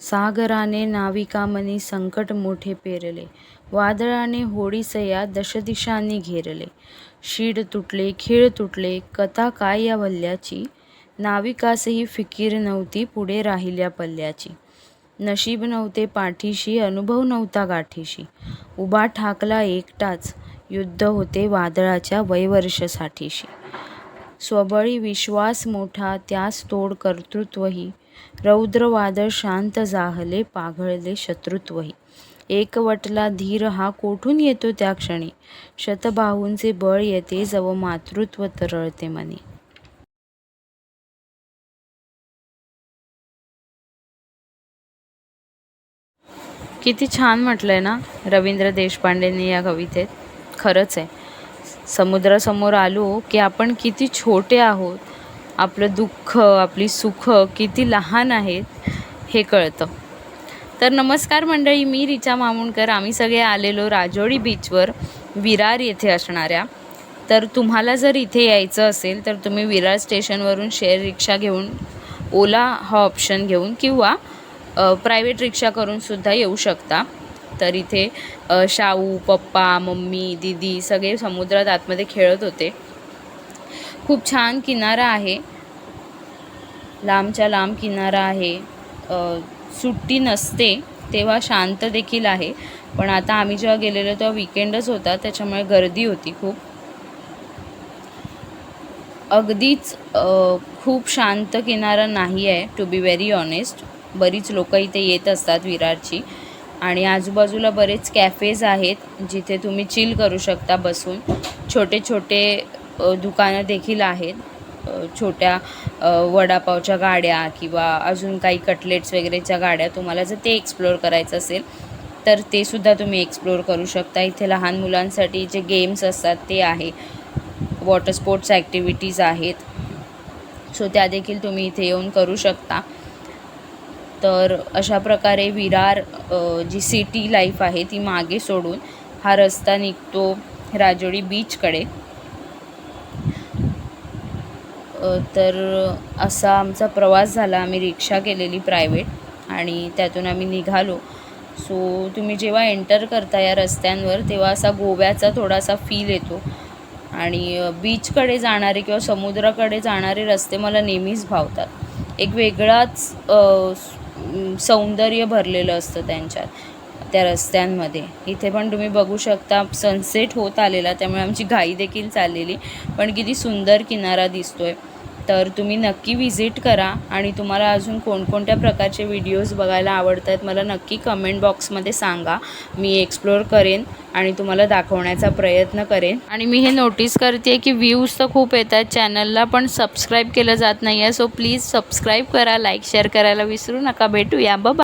सागराने नाविकामनी संकट मोठे पेरले. वादळाने होडीसया दशदिशांनी घेरले. शीड तुटले खीळ तुटले कथा काय या वल्ल्याची? नाविकासही फिकीर नव्हती पुढे राहिल्या पल्ल्याची. नशीब नव्हते पाठीशी अनुभव नव्हता गाठीशी. उभा ठाकला एकटाच युद्ध होते वादळाच्या वैवर्षसाठीशी. स्वबळी विश्वास मोठा त्यास तोड कर्तृत्वही रौद्र वादळ शांत जाहले पाघळले शत्रुत्वही. एकवटला धीर हा कोठून येतो त्या क्षणी? शतबाहूंचे बळ येते जव मातृत्व तरळते मनी. किती छान म्हटलंय ना रवींद्र देशपांडेंनी या कवितेत. खरंच आहे. समुद्रासमोर आलो की आपण किती छोटे आहोत. आपलं दुःख आपली सुख किती लहान आहेत हे कळतं. तर नमस्कार मंडळी मी रिचा मामुणकर. आम्ही सगळे आलेलो राजोडी बीचवर विरार येथे असणाऱ्या. तर तुम्हाला जर इथे यायचं असेल तर तुम्ही विरार स्टेशनवरून शेअर रिक्षा घेऊन ओला हा ऑप्शन घेऊन किंवा प्रायव्हेट रिक्षा करूनसुद्धा येऊ शकता. तर इथे शाऊ शाहू पप्पा मम्मी दीदी सगळे समुद्रात आतमध्ये खेळत होते. खूप छान किनारा आहे. लांबच्या लांब किनारा आहे. सुट्टी नसते तेव्हा शांत देखील आहे. पण आता आम्ही जेव्हा गेलेलो तेव्हा विकेंडच होता त्याच्यामुळे गर्दी होती खूप. अगदीच खूप शांत किनारा नाही आहे टू बी व्हेरी ऑनेस्ट बरीच लोक इथे येत असतात विरारची. आणि आजूबाजूला बरेच कॅफेज आहेत जिथे तुम्ही चिल करू शकता बसून. छोटे छोटे दुकानं देखील आहेत. छोट्या वडापावच्या गाड्या किंवा अजून काही कटलेट्स वगैरेच्या गाड्या तुम्हाला जर ते एक्सप्लोअर करायचं असेल तर ते सुद्धा तुम्ही एक्सप्लोअर करू शकता. इथे लहान मुलांसाठी जे गेम्स असतात ते आहे. वॉटर स्पोर्ट्स ॲक्टिव्हिटीज आहेत. सो त्या देखील तुम्ही इथे येऊन करू शकता. तर अशा प्रकारे विरार जी सिटी लाईफ आहे ती मागे सोडून हा रस्ता निघतो राजोडी बीचकडे तर असा आमचा प्रवास झाला. आम्ही रिक्षा केलेली प्रायव्हेट आणि त्यातून आम्ही निघालो. सो तुम्ही जेव्हा एंटर करता या रस्त्यांवर तेव्हा असा गोव्याचा थोडासा फील येतो. आणि बीचकडे जाणारे किंवा समुद्राकडे जाणारे रस्ते मला नेहमीच भावतात. एक वेगळाच सौंदर्य भरलेलं असतं त्यांच्यात. त्या रस्त्यांमध्ये. इथे पण तुम्ही बघू शकता सनसेट होत आलेला त्यामुळे आमची घाई देखील चाललेली. पण किती सुंदर किनारा दिसतोय. तर तुम्ही नक्की व्हिजिट करा आणि तुम्हाला अजून कोणकोणत्या प्रकारचे व्हिडिओज बघायला आवडतात मला नक्की कमेंट बॉक्समध्ये सांगा. मी एक्सप्लोअर करेन आणि तुम्हाला दाखवण्याचा प्रयत्न करेन. आणि मी हे नोटीस करते की व्ह्यूज तर खूप येत आहेत चॅनलला पण सबस्क्राईब केलं जात नाही आहे सो प्लीज सबस्क्राईब करा लाईक शेअर करायला विसरू नका. भेटूया. बाबा